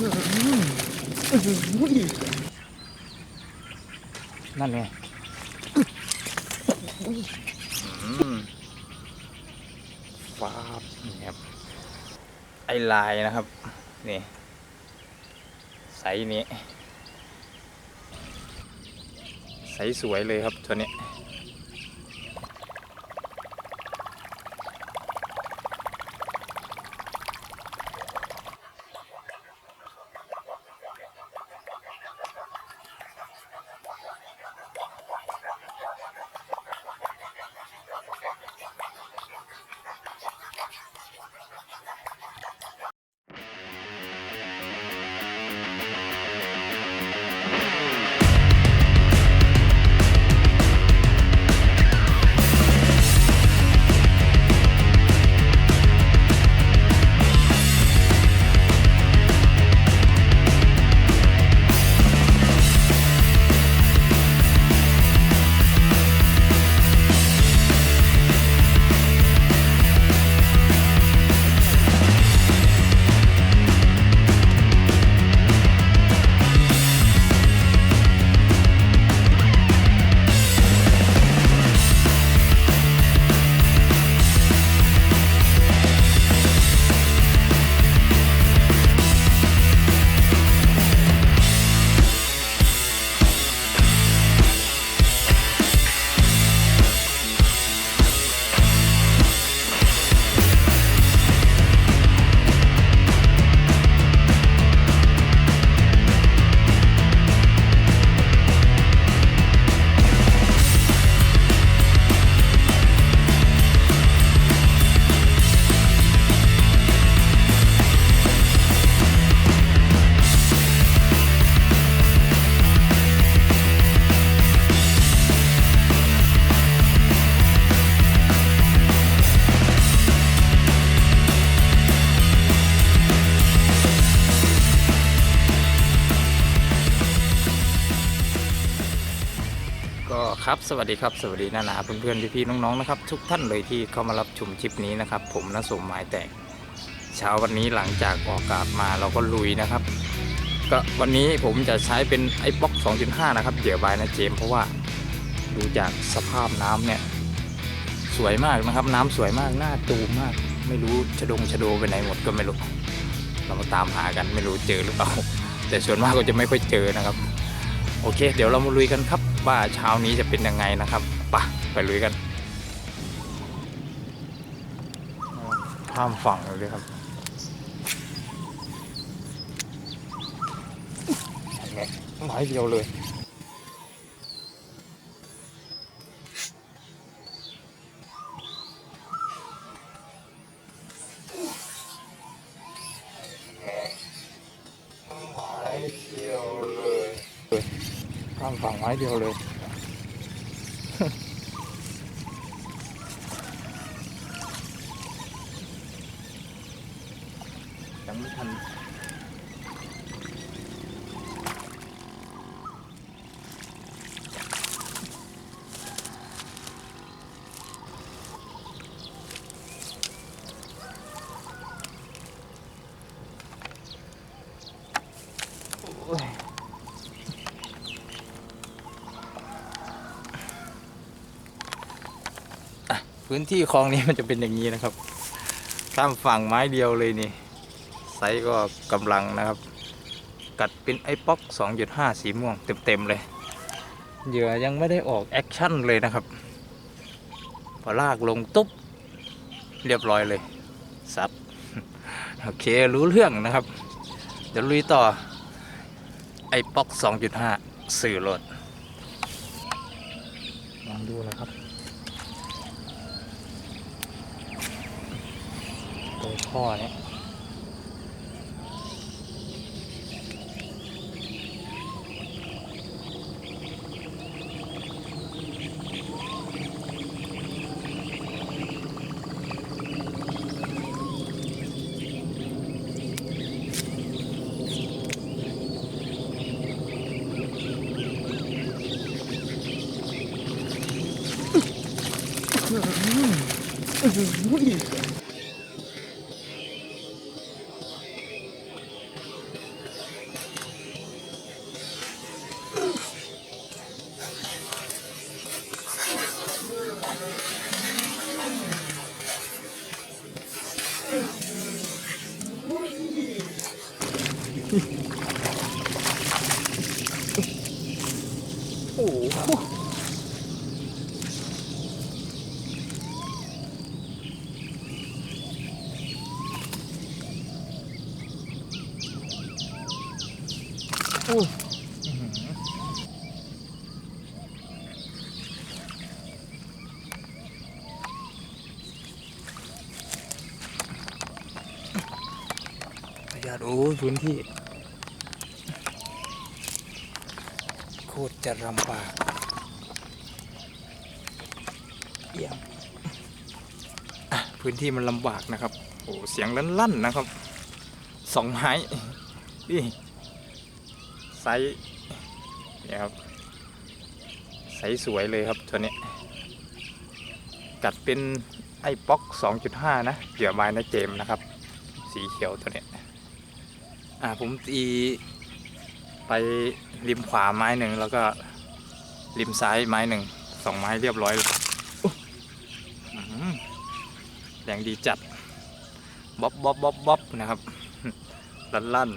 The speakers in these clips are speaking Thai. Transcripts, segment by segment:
นั่นไงฟ้าบนี่ครับ ไอลายนะครับ นี่ไซส์นี้ไซส์สวยเลยครับตัวนี้ ครับสวัสดีครับสวัสดีนานาเพื่อนๆพี่ๆน้องๆนะครับทุกท่านเลยที่เข้ามารับชมคลิปนี้นะครับ ผมนสมหมายแตก เช้าวันนี้หลังจากออกกาศมาเราก็ลุยนะครับ ก็วันนี้ผมจะใช้เป็นไอ้บ็อก 2.5 นะครับเหยื่อบายนะเจมเพราะว่าดูจากสภาพน้ำเนี่ยสวยมากนะครับ น้ำสวยมากหน้าตูมมาก ไม่รู้ชะดงชะโดไปไหนหมดก็ไม่รู้เรามาตามหากันไม่รู้เจอหรือเปล่าแต่ส่วนมากก็จะไม่ค่อยเจอนะครับ โอเค เดี๋ยวเรามาลุยกันครับ ว่าเช้านี้จะเป็นยังไงนะครับไปะไปลุยกันข้ามฝั่งเลยครับไม้เดียวเลย ข้ามฝั่งไม้เดียวเลย ยังไม่ทันโอ้ยอะ พื้นที่คลองนี้มันจะเป็นอย่างนี้นะครับข้ามฝั่งไม้เดียวเลยนี่ ไซส์ก็กำลังนะครับ กัดเป็นไอ้ป๊อก 2.5 สีม่วงเต็มๆเลยเหยื่อยังไม่ได้ออกแอคชั่นเลยนะครับ พอลากลงตุ๊บ เรียบร้อยเลยซัดโอเครู้เรื่องนะครับ เดี๋ยวลุยต่อไอ้ป๊อก 2.5 สื่อรถลองดูนะครับตัว ท่อเนี่ยเโอ้โหโอ้ยอื้อหือประหยัดโอ้ยพื้นที่ โคตรจะลำบากเอียงอะพื้น ที่มันลำบากนะครับโอ้เสียงลั่นๆนะครับสองไม้นี่ไซส์นี่ครับไซส์สวยเลยครับตัวนี้ กัดเป็นไอ้ป๊อก 2.5 นะเหยื่อไม้นะเจมนะครับ สีเขียวตัวนี้อ่าผมตีไปริมขวาไม้หนึ่งแล้วก็ริมซ้ายไม้หนึ่งสองไม้เรียบร้อยเลยอื้อหือ แรงดีจัดบ๊อบบ๊อบบ๊อบบ๊อบนะครับลั่นลั่น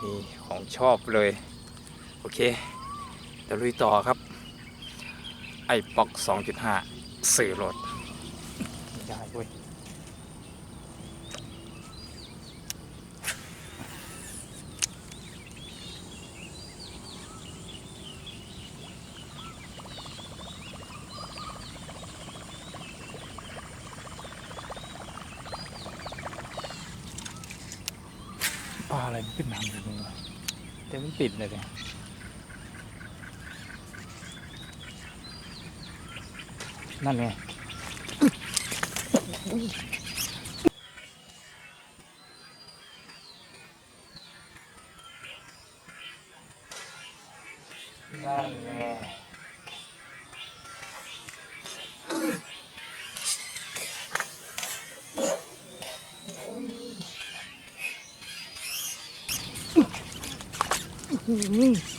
นี่ของชอบเลย โอเคเดี๋ยวลุยต่อครับ ไอ้ป๊อก 2.5 สื่อรถไม่ได้เว้ย ปลาอะไร มันขึ้นน้ำอยู่ตรงนี้วะแต่มันปิดเลยเนี่ยนั่นไง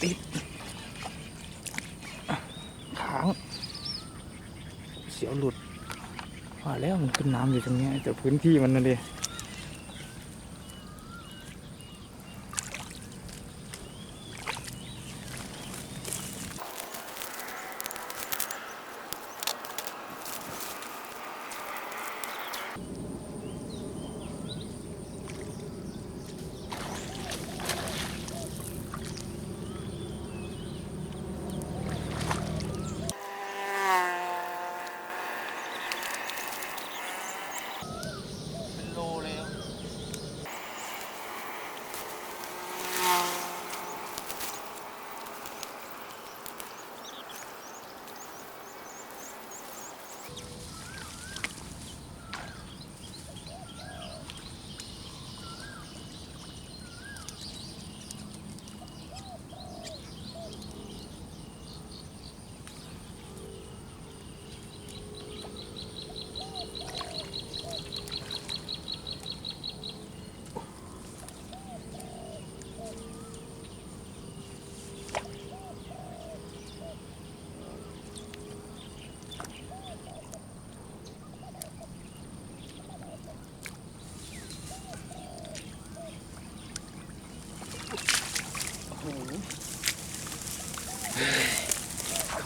ติดขาง เสียวหลุดว่าแล้วมันขึ้นน้ำอยู่ตรงนี้แต่พื้นที่มันนั่นเลย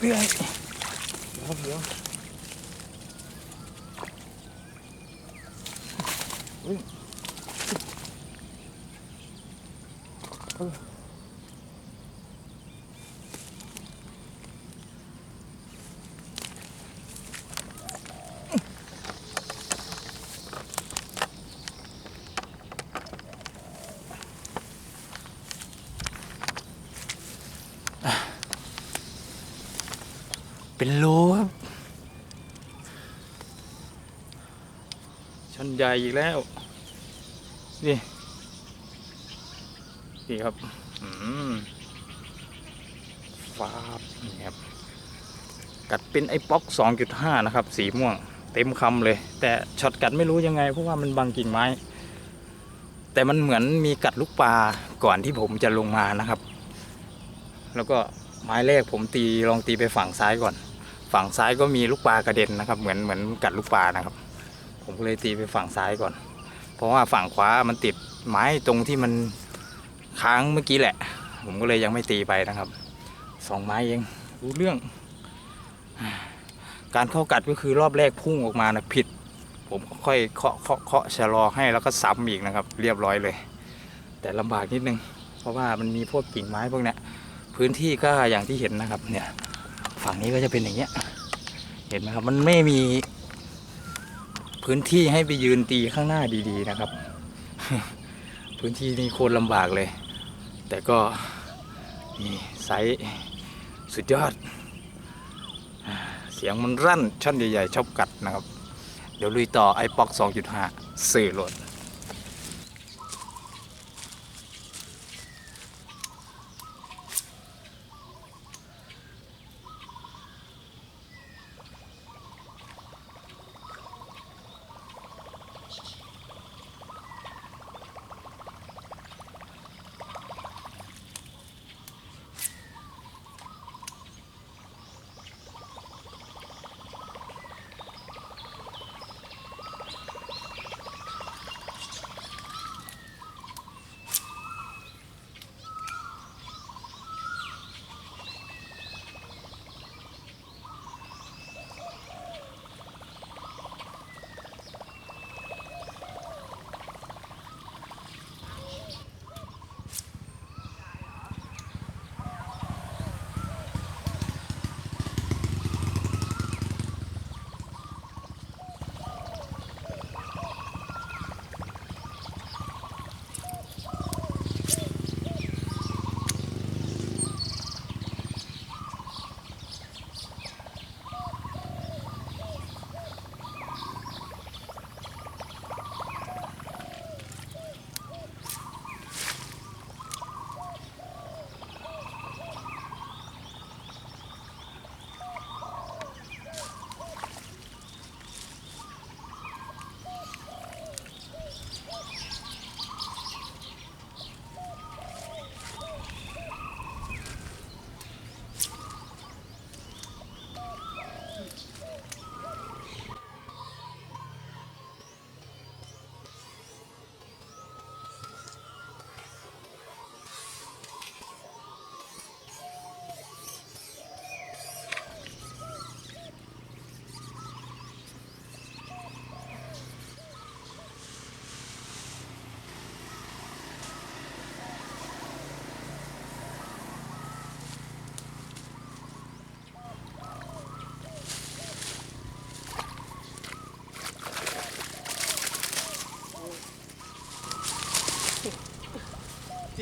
เรื่อยเดี๋ยวเดี๋ยวเฮ้ยเออ เป็นโลครับชันใหญ่อีกแล้วนี่นี่ครับอืมฟาบนี่ครับ กัดเป็นไอ้ป๊อก 2.5 นะครับ สีม่วง เต็มคำเลย แต่ช็อตกัดไม่รู้ยังไง เพราะว่ามันบังกิ่งไม้ แต่มันเหมือนมีกัดลูกปลาก่อนที่ผมจะลงมานะครับ แล้วก็ไม้แรกผมตีลองตีไปฝั่งซ้ายก่อน ฝั่งซ้ายก็มีลูกปลากระเด็นนะครับ เหมือนเหมือนกัดลูกปลานะครับ ผมก็เลยตีไปฝั่งซ้ายก่อน เพราะว่าฝั่งขวามันติดไม้ตรงที่มันค้างเมื่อกี้แหละ ผมก็เลยยังไม่ตีไปนะครับสองไม้เองรู้เรื่อง การเข้ากัดก็คือรอบแรกพุ่งออกมานะผิด ผมค่อยเคาะเคาะเคาะชะลอให้แล้วก็ซ้ำอีกนะครับ เรียบร้อยเลย แต่ลำบากนิดนึง เพราะว่ามันมีพวกกิ่งไม้พวกเนี้ยพื้นที่ก็อย่างที่เห็นนะครับเนี่ย ฝั่งนี้ก็จะเป็นอย่างเงี้ย เห็นไหมครับ มันไม่มีพื้นที่ให้ไปยืนตีข้างหน้าดีๆนะครับ พื้นที่นี่โคตรลำบากเลย แต่ก็นี่ไซส์สุดยอด เสียงมันรั่นช่อนใหญ่ๆชอบกัดนะครับ เดี๋ยวลุยต่อไอป๊อก2.5สื่อโหลด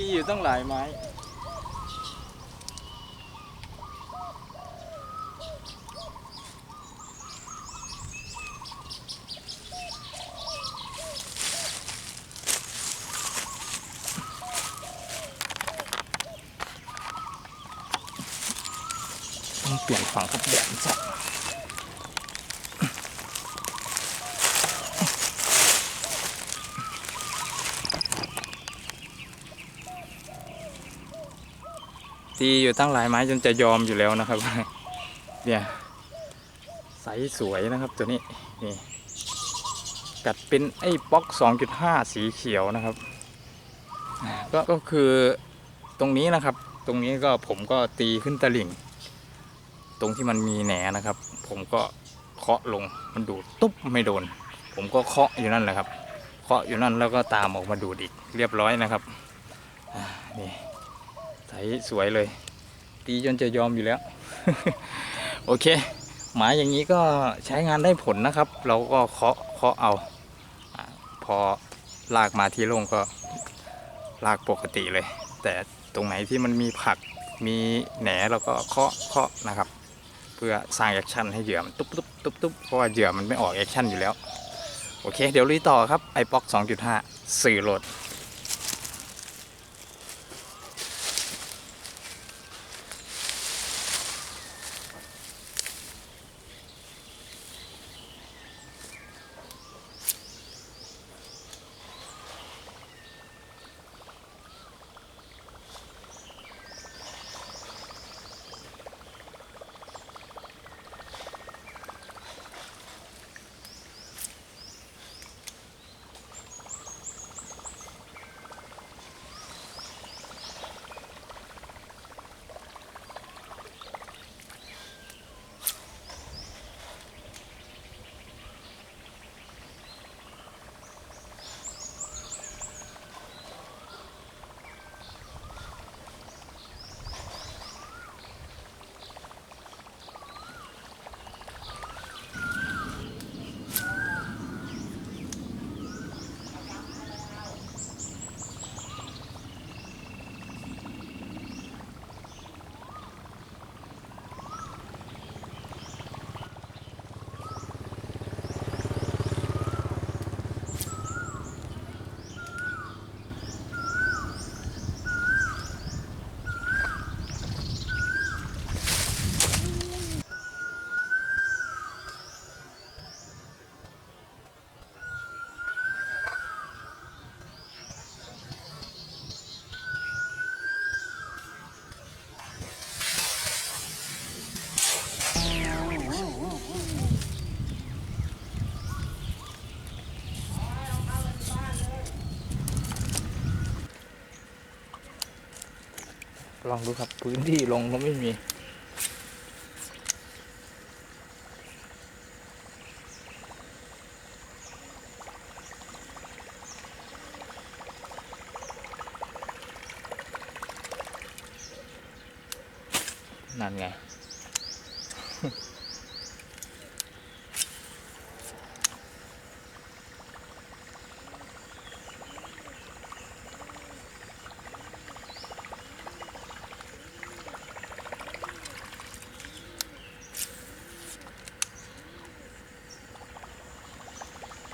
ีอยู่ตั้งหลายไม้ ต้องเปลี่ยนฝั่งกับแดดจัด ตีอยู่ตั้งหลายไม้จนจะยอมอยู่แล้วนะครับ เนี่ยใสสวยนะครับตัวนี้นี่กัดเป็นไอ้ป๊อก2.5 สีเขียวนะครับก็ก็คือตรงนี้นะครับ ตรงนี้ก็ผมก็ตีขึ้นตลิ่ง ตรงที่มันมีแหนนะครับ ผมก็เคาะลงมันดูดตุ๊บไม่โดน ผมก็เคาะอยู่นั่นแหละครับ เคาะอยู่นั่นแล้วก็ตามออกมาดูดอีกเรียบร้อยนะครับนี่ ใสสวยเลย ตีจนจะยอมอยู่แล้ว โอเค หมายอย่างนี้ก็ใช้งานได้ผลนะครับ เราก็เคาะเคาะเอาอา พอลากมาที่โล่งก็ลากปกติเลย แต่ตรงไหนที่มันมีผักมีแหนเราก็เคาะเคาะนะครับ เพื่อสร้างแอคชั่นให้เหยื่อมันตุ๊บตุ๊บตุ๊บตุ๊บเพราะว่าเหยื่อมันไม่ออกแอคชั่นอยู่แล้ว โอเค เดี๋ยวลุยต่อครับไอป๊อก2.5 สื่อโหลด ลองดูครับ พื้นที่ลงก็ไม่มี นั่นไง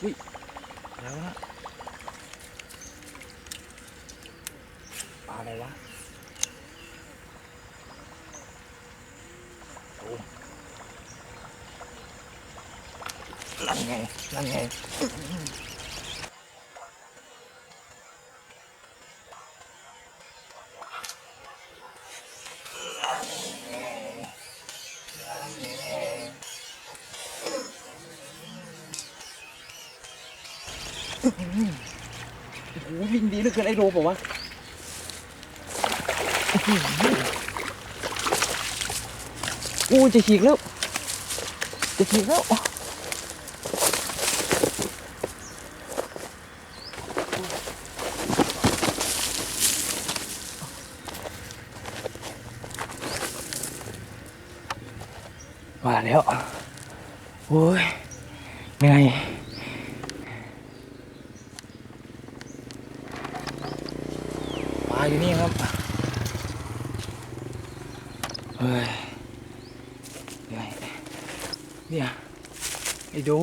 อุ้ยแล้วนะปลาอะไรวะโอ้นั่นไง นั่นไง โอ้โหวิ่งดีเหลือเกินไอ้โรบอกว่าอู้จะฉีกแล้ว จะฉีกแล้ว มาแล้วโอ้ยเหนื่อยปลาอยู่นี่ครับเฮ้ยเหนื่อยเนี่ยไอ้ดู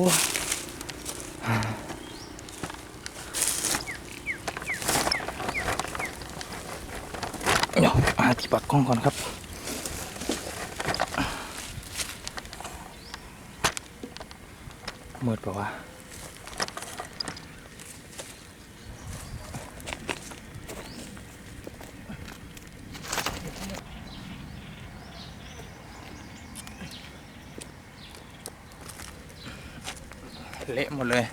เดี๋ยวหาที่ปักกล้องก่อนครับ เละหมดเลย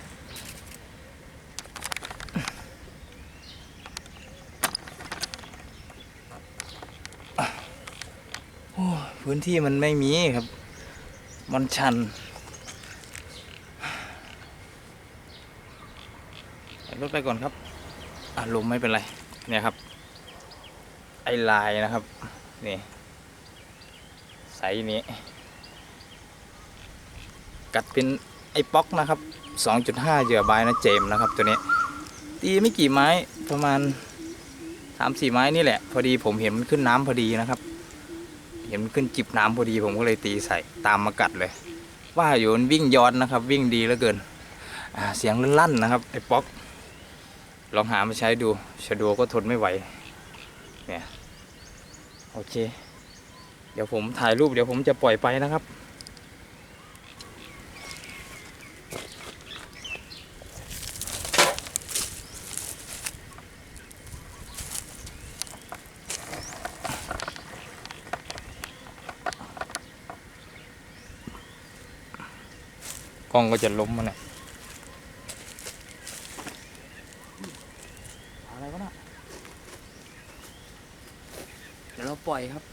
พื้นที่มันไม่มีครับ มันชันรถไปก่อนครับ อะลมไม่เป็นไร เนี่ยครับ ไอลายนะครับ นี่ไซส์นี้ กัดเป็น ไอ้ป๊อกนะครับ 2.5 เหยื่อบายนะเจมนะครับตัวนี้ ตีไม่กี่ไม้ประมาณ3-4ไม้นี่แหละ พอดีผมเห็นมันขึ้นน้ำพอดีนะครับ เห็นมันขึ้นจิบน้ำพอดีผมก็เลยตีใส่ตามมากัดเลย ว่าอยู่มันวิ่งย้อนนะครับ วิ่งดีเหลือเกินเสียงลั่นๆนะครับไอ้ป๊อก ลองหามาใช้ดูชะโดก็ทนไม่ไหวเนี่ยโอเค เดี๋ยวผมถ่ายรูปเดี๋ยวผมจะปล่อยไปนะครับ ล้องก็จะล้มมาเนี่ะอะไรวะน่ะเดี๋ยวเราปล่อยครับ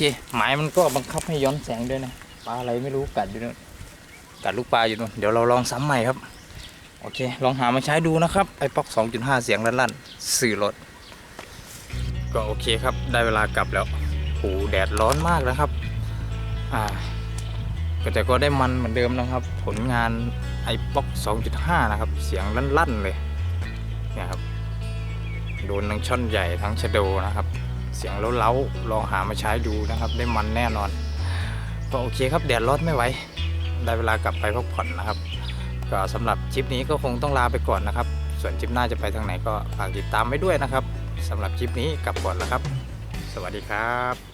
เคหมายมันก็บังคับให้ย้อนแสงด้วยนะปลาอะไรไม่รู้กัดอยู่นู่นกัดลูกปลาอยู่นู่นเดี๋ยวเราลองซ้ำใหม่ครับ โอเค ลองหามาใช้ดูนะครับ ไอ้ป๊อก 2.5 เสียงลั่นๆสื่อรถก็โอเคครับ ได้เวลากลับแล้วโหแดดร้อนมากนะครับ อ่าก็แต่ก็ได้มันเหมือนเดิมนะครับ ผลงานไอ้ป๊อก 2.5 นะครับ เสียงลั่นๆเลย เนี่ยครับ โดนทั้งช่อนใหญ่ทั้งชะโดนะครับ เสียงเล้าๆลองหามาใช้ดูนะครับ ได้มันแน่นอน ก็โอเคครับแดดร้อนไม่ไหวได้เวลากลับไปพักผ่อนนะครับ ก็สำหรับคลิปนี้ก็คงต้องลาไปก่อนนะครับ ส่วนคลิปหน้าจะไปทางไหนก็ฝากติดตามไว้ด้วยนะครับสำหรับคลิปนี้กลับก่อนแล้วครับ สวัสดีครับ